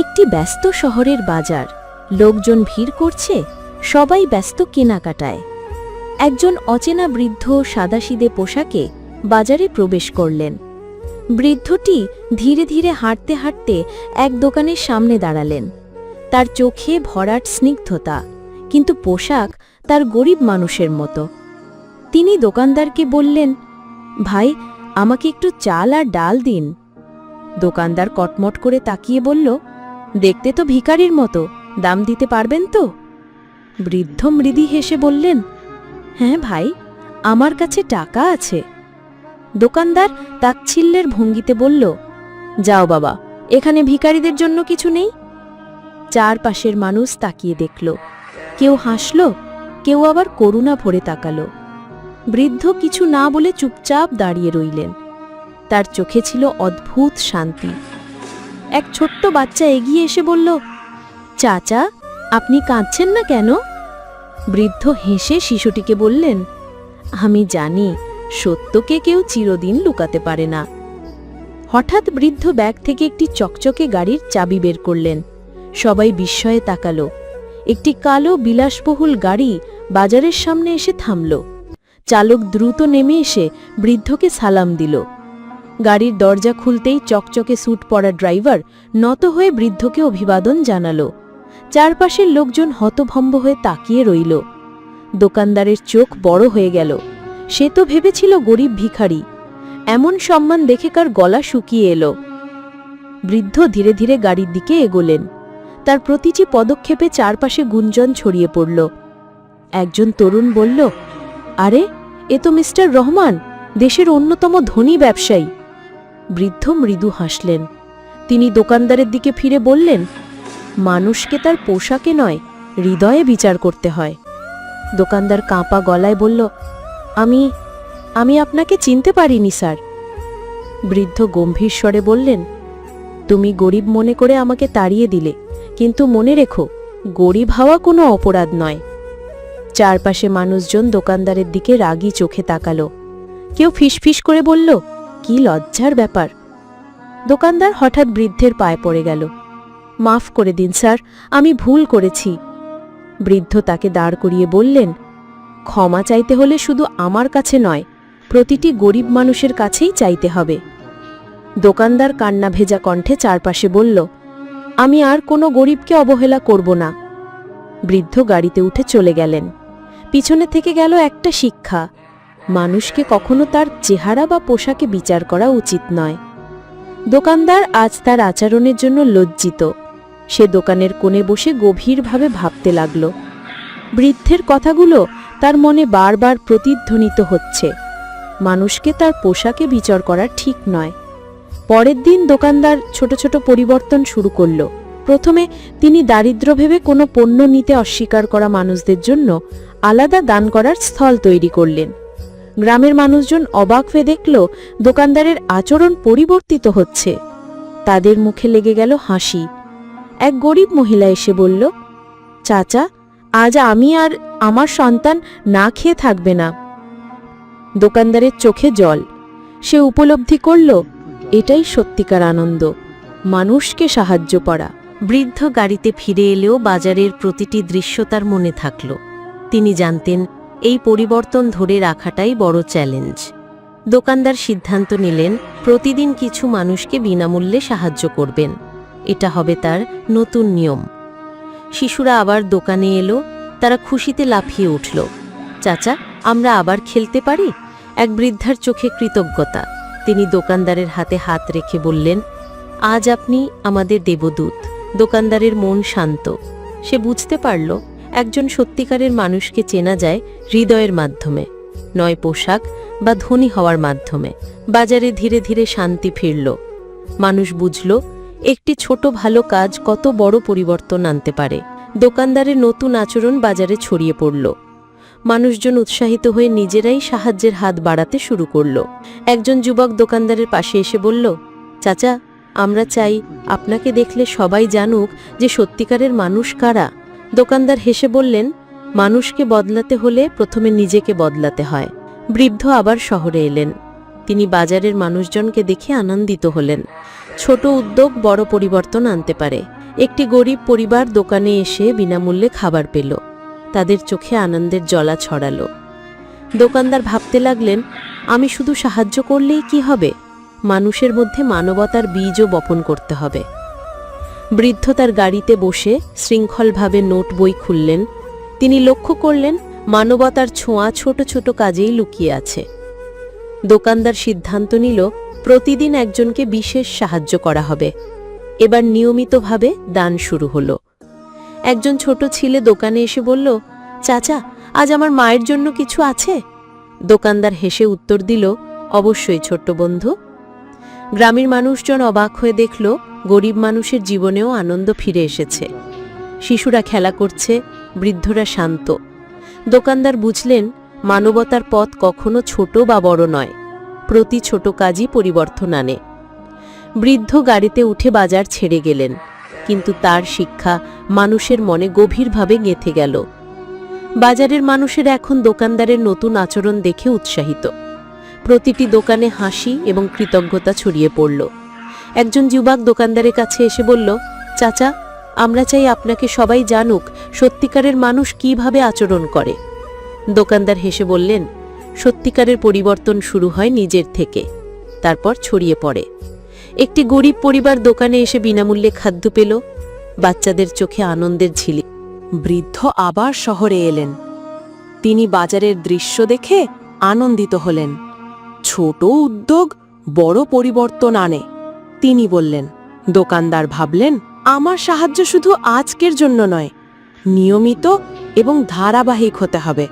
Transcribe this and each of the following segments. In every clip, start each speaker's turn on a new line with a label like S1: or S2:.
S1: একটি ব্যস্ত শহরের বাজার। লোকজন ভিড় করছে, সবাই ব্যস্ত কেনাকাটায়। একজন অচেনা বৃদ্ধ সাদাসিদে পোশাকে বাজারে প্রবেশ করলেন। বৃদ্ধটি ধীরে ধীরে হাঁটতে হাঁটতে এক দোকানের সামনে দাঁড়ালেন। তার চোখে ভরাট স্নিগ্ধতা, কিন্তু পোশাক তার গরিব মানুষের মতো। তিনি দোকানদারকে বললেন, ভাই, আমাকে একটু চাল আর ডাল দিন। দোকানদার কটমট করে তাকিয়ে বলল দেখতে তো ভিখারির মতো, দাম দিতে পারবেন তো? বৃদ্ধ মৃদি হেসে বললেন হ্যাঁ ভাই, আমার কাছে টাকা আছে। দোকানদার তাচ্ছিল্যের ভঙ্গিতে বলল, যাও বাবা, এখানে ভিখারিদের জন্য কিছু নেই? চারপাশের মানুষ তাকিয়ে দেখল, কেউ হাসল, কেউ আবার করুণা ভরে তাকালো। বৃদ্ধ কিছু না বলে চুপচাপ দাঁড়িয়ে রইলেন। তার চোখে ছিল অদ্ভুত শান্তি। এক ছোট্ট বাচ্চা এগিয়ে এসে বলল, চাচা, আপনি কাঁদছেন না কেন? বৃদ্ধ হেসে শিশুটিকে বললেন, আমি জানি, সত্যকে কেউ চিরদিন লুকাতে পারে না। হঠাৎ বৃদ্ধ ব্যাগ থেকে একটি চকচকে গাড়ির চাবি বের করলেন। সবাই বিস্ময়ে তাকালো। একটি কালো বিলাসবহুল গাড়ি বাজারের সামনে এসে থামল। চালক দ্রুত নেমে এসে বৃদ্ধকে সালাম দিল। গাড়ির দরজা খুলতেই চকচকে স্যুট পরা ড্রাইভার নত হয়ে বৃদ্ধকে অভিবাদন জানালো। চারপাশের লোকজন হতভম্ব হয়ে তাকিয়ে রইল। দোকানদারের চোখ বড় হয়ে গেল। সে তো ভেবেছিল গরিব ভিখারি। এমন সম্মান দেখে কার গলা শুকিয়ে এলো। বৃদ্ধ ধীরে ধীরে গাড়ির দিকে এগোলেন। তার প্রতিটি পদক্ষেপে চারপাশে গুঞ্জন ছড়িয়ে পড়ল। একজন তরুণ বলল, আরে, এ তো মিস্টার রহমান, দেশের অন্যতম ধনী ব্যবসায়ী। বৃদ্ধ মৃদু হাসলেন। তিনি দোকানদারের দিকে ফিরে বললেন, মানুষকে তার পোশাকে নয়, হৃদয়ে বিচার করতে হয়। দোকানদার কাঁপা গলায় বলল, আমি আমি আপনাকে চিনতে পারিনি, স্যার। বৃদ্ধ গম্ভীর স্বরে বললেন, তুমি গরিব মনে করে আমাকে তাড়িয়ে দিলে, কিন্তু মনে রেখো, গরিব হওয়া কোনো অপরাধ নয়। চারপাশে মানুষজন দোকানদারের দিকে রাগী চোখে তাকালো। কেউ ফিসফিস করে বলল কি লজ্জার ব্যাপার। দোকানদার হঠাৎ বৃদ্ধের পায়ে পড়ে গেল। মাফ করে দিন, স্যার, আমি ভুল করেছি। বৃদ্ধ তাকে দাঁড় করিয়ে বললেন, ক্ষমা চাইতে হলে শুধু আমার কাছে নয়, প্রতিটি গরিব মানুষের কাছেই চাইতে হবে। দোকানদার কান্না ভেজা কণ্ঠে চারপাশে বলল, আমি আর কোনো গরিবকে অবহেলা করব না। বৃদ্ধ গাড়িতে উঠে চলে গেলেন। পিছনে থেকে গেল একটা শিক্ষা। মানুষকে কখনো তার চেহারা বা পোশাকে বিচার করা উচিত নয়। দোকানদার আজ তার আচরণের জন্য লজ্জিত। সে দোকানের কোণে বসে গভীরভাবে ভাবতে লাগল। বৃদ্ধের কথাগুলো তার মনে বারবার প্রতিধ্বনিত হচ্ছে। মানুষকে তার পোশাকে বিচার করা ঠিক নয়। পরের দিন দোকানদার ছোট ছোট পরিবর্তন শুরু করল। প্রথমে তিনি দারিদ্র ভেবে কোনো পণ্য নিতে অস্বীকার করা মানুষদের জন্য আলাদা দান করার স্থল তৈরি করলেন। গ্রামের মানুষজন অবাক হয়ে দেখল দোকানদারের আচরণ পরিবর্তিত হচ্ছে। তাদের মুখে লেগে গেল হাসি। এক গরিব মহিলা এসে বলল, চাচা, আজ আমি আর আমার সন্তান না খেয়ে থাকবে না। দোকানদারের চোখে জল। সে উপলব্ধি করল, এটাই সত্যিকার আনন্দ। মানুষকে সাহায্য করা। বৃদ্ধ গাড়িতে ফিরে এলেও বাজারের প্রতিটি দৃশ্য তার মনে থাকল। তিনি জানতেন এই পরিবর্তন ধরে রাখাটাই বড় চ্যালেঞ্জ। দোকানদার সিদ্ধান্ত নিলেন, প্রতিদিন কিছু মানুষকে বিনামূল্যে সাহায্য করবেন। এটা হবে তার নতুন নিয়ম। শিশুরা আবার দোকানে এলো, তারা খুশিতে লাফিয়ে উঠল। চাচা, আমরা আবার খেলতে পারি? এক বৃদ্ধার চোখে কৃতজ্ঞতা। তিনি দোকানদারের হাতে হাত রেখে বললেন, আজ আপনি আমাদের দেবদূত। দোকানদারের মন শান্ত। সে বুঝতে পারল একজন সত্যিকারের মানুষকে চেনা যায় হৃদয়ের মাধ্যমে, নয় পোশাক বা ধনী হওয়ার মাধ্যমে। বাজারে ধীরে ধীরে শান্তি ফিরল। মানুষ বুঝল, একটি ছোট ভালো কাজ কত বড় পরিবর্তন আনতে পারে। দোকানদারের নতুন আচরণ বাজারে ছড়িয়ে পড়ল। মানুষজন উৎসাহিত হয়ে নিজেরাই সাহায্যের হাত বাড়াতে শুরু করল। একজন যুবক দোকানদারের পাশে এসে বলল, চাচা, আমরা চাই আপনাকে দেখলে সবাই জানুক যে সত্যিকারের মানুষ কারা। দোকানদার হেসে বললেন, মানুষকে বদলাতে হলে প্রথমে নিজেকে বদলাতে হয়। বৃদ্ধ আবার শহরে এলেন। তিনি বাজারের মানুষজনকে দেখে আনন্দিত হলেন। ছোট উদ্যোগ বড় পরিবর্তন আনতে পারে। একটি গরিব পরিবার দোকানে এসে বিনামূল্যে খাবার পেল। তাদের চোখে আনন্দের জলা ছড়ালো। দোকানদার ভাবতে লাগলেন, আমি শুধু সাহায্য করলেই কি হবে? মানুষের মধ্যে মানবতার বীজও বপন করতে হবে। বৃদ্ধ তার গাড়িতে বসে শৃঙ্খলভাবে নোট বই খুললেন। তিনি লক্ষ্য করলেন মানবতার ছোঁয়া ছোট ছোট কাজেই লুকিয়ে আছে। দোকানদার সিদ্ধান্ত নিল, প্রতিদিন একজনকে বিশেষ সাহায্য করা হবে। এবার নিয়মিতভাবে দান শুরু হলো। একজন ছোট ছেলে দোকানে এসে বলল, চাচা, আজ আমার মায়ের জন্য কিছু আছে? দোকানদার হেসে উত্তর দিল, অবশ্যই ছোট্ট বন্ধু গ্রামের মানুষজন অবাক হয়ে দেখল, গরিব মানুষের জীবনেও আনন্দ ফিরে এসেছে। শিশুরা খেলা করছে, বৃদ্ধরা শান্ত। দোকানদার বুঝলেন, মানবতার পথ কখনো ছোট বা বড় নয়। প্রতি ছোট কাজই পরিবর্তন আনে। বৃদ্ধ গাড়িতে উঠে বাজার ছেড়ে গেলেন, কিন্তু তার শিক্ষা মানুষের মনে গভীরভাবে গেঁথে গেল। বাজারের মানুষের এখন দোকানদারের নতুন আচরণ দেখে উৎসাহিত। প্রতিটি দোকানে হাসি এবং কৃতজ্ঞতা ছড়িয়ে পড়ল। একজন যুবক দোকানদারের কাছে এসে বলল, চাচা, আমরা চাই আপনাকে সবাই জানুক সত্যিকারের মানুষ কীভাবে আচরণ করে। দোকানদার হেসে বললেন, সত্যিকারের পরিবর্তন শুরু হয় নিজের থেকে, তারপর ছড়িয়ে পড়ে। একটি গরিব পরিবার দোকানে এসে বিনামূল্যে খাদ্য পেল। বাচ্চাদের চোখে আনন্দের ঝিলি।
S2: বৃদ্ধ আবার শহরে এলেন। তিনি বাজারের দৃশ্য দেখে আনন্দিত হলেন। ছোট উদ্যোগ বড় পরিবর্তন আনে। তিনি বললেন, দোকানদার ভাবলেন, আমার সাহায্য শুধু আজকের জন্য নয়, নিয়মিত এবং ধারাবাহিক হতে হবে।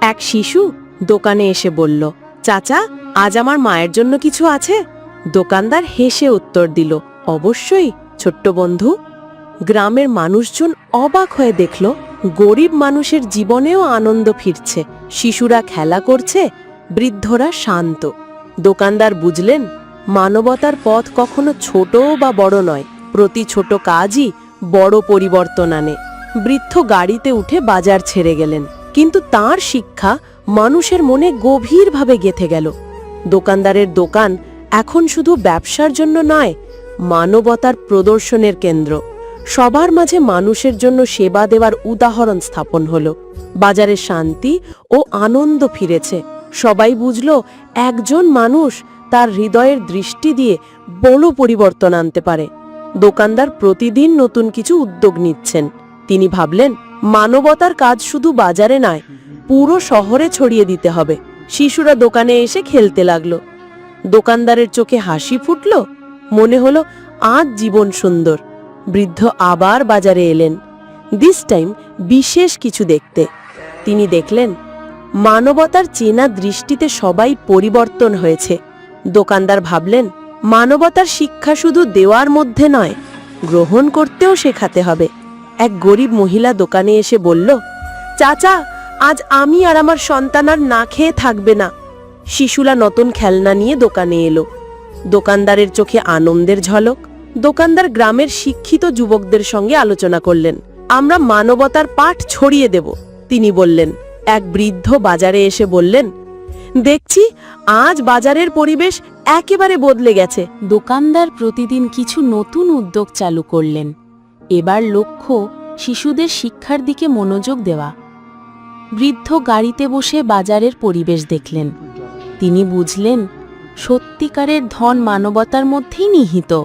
S2: এক শিশু দোকানে এসে বলল, চাচা, আজ আমার মায়ের জন্য কিছু আছে? দোকানদার হেসে উত্তর দিল, অবশ্যই, ছোট্ট বন্ধু। গ্রামের মানুষজন অবাক হয়ে দেখল, গরিব মানুষের জীবনেও আনন্দ ফিরছে, শিশুরা খেলা করছে, বৃদ্ধরা শান্ত। দোকানদার বুঝলেন, মানবতার পথ কখনো ছোট বা বড় নয়। প্রতি ছোট কাজই বড় পরিবর্তন আনে। বৃদ্ধ গাড়িতে উঠে বাজার ছেড়ে গেলেন। কিন্তু তার শিক্ষা মানুষের মনে গভীরভাবে গেথে গেল। দোকানদারের দোকান এখন শুধু ব্যবসার জন্য নয়, মানবতার প্রদর্শনের কেন্দ্র। সবার মাঝে মানুষের জন্য সেবা দেওয়ার উদাহরণ স্থাপন হল। বাজারে শান্তি ও আনন্দ ফিরেছে। সবাই বুঝল একজন মানুষ তার হৃদয়ের দৃষ্টি দিয়ে বড় পরিবর্তন আনতে পারে। দোকানদার প্রতিদিন নতুন কিছু উদ্যোগ নিচ্ছেন। তিনি ভাবলেন, মানবতার কাজ শুধু বাজারে নয়, পুরো শহরে ছড়িয়ে দিতে হবে। শিশুরা দোকানে এসে খেলতে লাগল। দোকানদারের চোখে হাসি ফুটল, মনে হলো আজ জীবন সুন্দর। বৃদ্ধ আবার বাজারে এলেন। দিস টাইম বিশেষ কিছু দেখতে। তিনি দেখলেন মানবতার চেনা দৃষ্টিতে সবাই পরিবর্তন হয়েছে। দোকানদার ভাবলেন, মানবতার শিক্ষা শুধু দেওয়ার মধ্যে নয়, গ্রহণ করতেও শেখাতে হবে। এক গরিব মহিলা দোকানে এসে বলল, চাচা, আজ আমি আর আমার সন্তান আর না খেয়ে থাকবে না। শিশুরা নতুন খেলনা নিয়ে দোকানে এলো। দোকানদারের চোখে আনন্দের ঝলক। দোকানদার গ্রামের শিক্ষিত যুবকদের সঙ্গে আলোচনা করলেন। আমরা মানবতার পাঠ ছড়িয়ে দেব। তিনি বললেন এক বৃদ্ধ বাজারে এসে বললেন, দেখছি, আজ বাজারের পরিবেশ একেবারে বদলে গেছে।
S1: দোকানদার প্রতিদিন কিছু নতুন উদ্যোগ চালু করলেন। এবার লক্ষ্য শিশুদের শিক্ষার দিকে মনোযোগ দেওয়া। বৃদ্ধ গাড়িতে বসে বাজারের পরিবেশ দেখলেন। তিনি বুঝলেন, সত্যিকারের ধন মানবতার মধ্যেই নিহিত।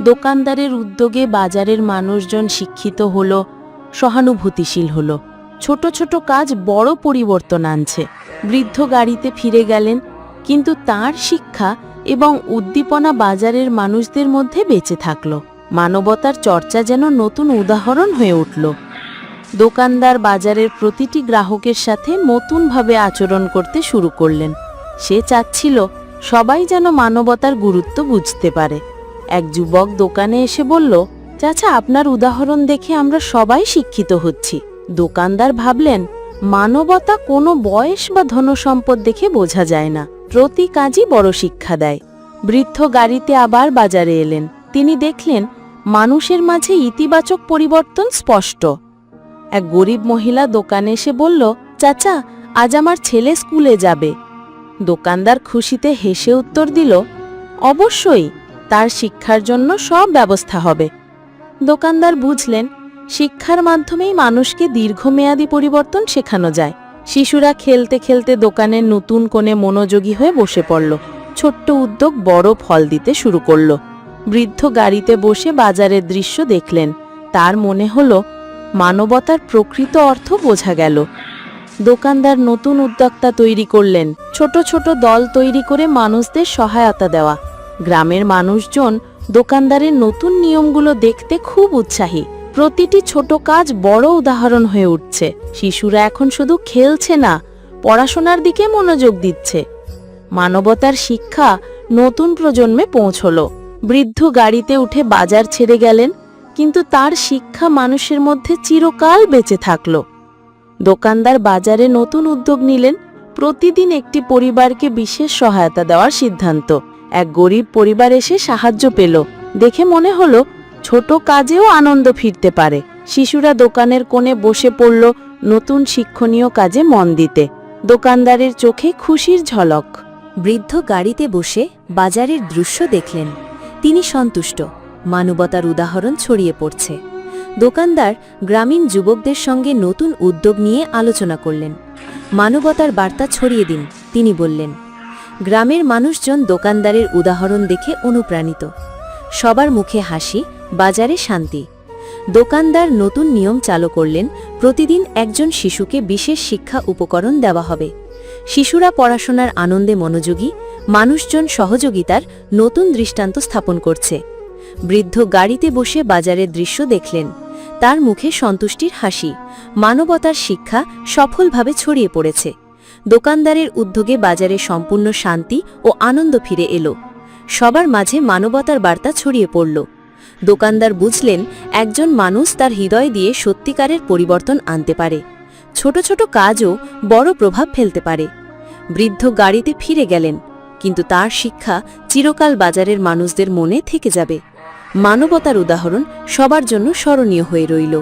S1: দোকানদারের উদ্যোগে বাজারের মানুষজন শিক্ষিত হল, সহানুভূতিশীল হল। ছোট ছোট কাজ বড় পরিবর্তন আনছে। বৃদ্ধ গাড়িতে ফিরে গেলেন, কিন্তু তার শিক্ষা এবং উদ্দীপনা বাজারের মানুষদের মধ্যে বেঁচে থাকল। মানবতার চর্চা যেন নতুন উদাহরণ হয়ে উঠল। দোকানদার বাজারের প্রতিটি গ্রাহকের সাথে নতুনভাবে আচরণ করতে শুরু করলেন। সে চাচ্ছিল সবাই যেন মানবতার গুরুত্ব বুঝতে পারে। এক যুবক দোকানে এসে বলল, চাচা, আপনার উদাহরণ দেখে আমরা সবাই শিক্ষিত হচ্ছি। দোকানদার ভাবলেন, মানবতা কোনো বয়স বা ধনসম্পদ দেখে বোঝা যায় না। প্রতি কাজই বড় শিক্ষা দেয়। বৃদ্ধ গাড়িতে আবার বাজারে এলেন। তিনি দেখলেন, মানুষের মাঝে ইতিবাচক পরিবর্তন স্পষ্ট। এক গরিব মহিলা দোকানে এসে বলল, চাচা, আজ আমার ছেলে স্কুলে যাবে। দোকানদার খুশিতে হেসে উত্তর দিল, অবশ্যই, তার শিক্ষার জন্য সব ব্যবস্থা হবে।
S2: দোকানদার বুঝলেন শিক্ষার মাধ্যমেই মানুষকে দীর্ঘমেয়াদী পরিবর্তন শেখানো যায়। শিশুরা খেলতে খেলতে দোকানের নতুন কোণে মনোযোগী হয়ে বসে পড়ল। ছোট্ট উদ্যোগ বড় ফল দিতে শুরু করল। বৃদ্ধ গাড়িতে বসে বাজারের দৃশ্য দেখলেন। তার মনে হলো, মানবতার প্রকৃত অর্থ বোঝা গেল। দোকানদার নতুন উদ্যোক্তা তৈরি করলেন। ছোট ছোট দল তৈরি করে মানুষদের সহায়তা দেওয়া। গ্রামের মানুষজন দোকানদারের নতুন নিয়মগুলো দেখতে খুব উৎসাহী। প্রতিটি ছোট কাজ বড় উদাহরণ হয়ে উঠছে। শিশুরা এখন শুধু খেলছে না, পড়াশোনার দিকে মনোযোগ দিচ্ছে। মানবতার শিক্ষা নতুন প্রজন্মে পৌঁছল। বৃদ্ধ গাড়িতে উঠে বাজার ছেড়ে গেলেন, কিন্তু তার শিক্ষা মানুষের মধ্যে চিরকাল বেঁচে থাকল। দোকানদার বাজারে নতুন উদ্যোগ নিলেন, প্রতিদিন একটি পরিবারকে বিশেষ সহায়তা দেওয়ার সিদ্ধান্ত। এক গরিব পরিবার এসে সাহায্য পেল, দেখে মনে হলো ছোট কাজেও আনন্দ ফিরতে পারে। শিশুরা দোকানের কোণে বসে পড়ল নতুন শিক্ষণীয় কাজে মন দিতে। দোকানদারের চোখে খুশির ঝলক।
S1: বৃদ্ধ গাড়িতে বসে বাজারের দৃশ্য দেখলেন। তিনি সন্তুষ্ট। মানবতার উদাহরণ ছড়িয়ে পড়ছে। দোকানদার গ্রামীণ যুবকদের সঙ্গে নতুন উদ্যোগ নিয়ে আলোচনা করলেন। মানবতার বার্তা ছড়িয়ে দিন, তিনি বললেন। গ্রামের মানুষজন দোকানদারের উদাহরণ দেখে অনুপ্রাণিত। সবার মুখে হাসি বাজারে শান্তি। দোকানদার নতুন নিয়ম চালু করলেন, প্রতিদিন একজন শিশুকে বিশেষ শিক্ষা উপকরণ দেওয়া হবে। শিশুরা পড়াশোনার আনন্দে মনোযোগী, মানুষজন সহযোগিতার নতুন দৃষ্টান্ত স্থাপন করছে। বৃদ্ধ গাড়িতে বসে বাজারের দৃশ্য দেখলেন। তার মুখে সন্তুষ্টির হাসি, মানবতার শিক্ষা সফলভাবে ছড়িয়ে পড়েছে। দোকানদারের উদ্যোগে বাজারে সম্পূর্ণ শান্তি ও আনন্দ ফিরে এলো। সবার মাঝে মানবতার বার্তা ছড়িয়ে পড়ল। দোকানদার বুঝলেন, একজন মানুষ তার হৃদয় দিয়ে সত্যিকারের পরিবর্তন আনতে পারে। ছোট ছোট কাজও বড় প্রভাব ফেলতে পারে। বৃদ্ধ গাড়িতে ফিরে গেলেন, কিন্তু তার শিক্ষা চিরকাল বাজারের মানুষদের মনে থেকে যাবে। মানবতার উদাহরণ সবার জন্য স্মরণীয় হয়ে রইল।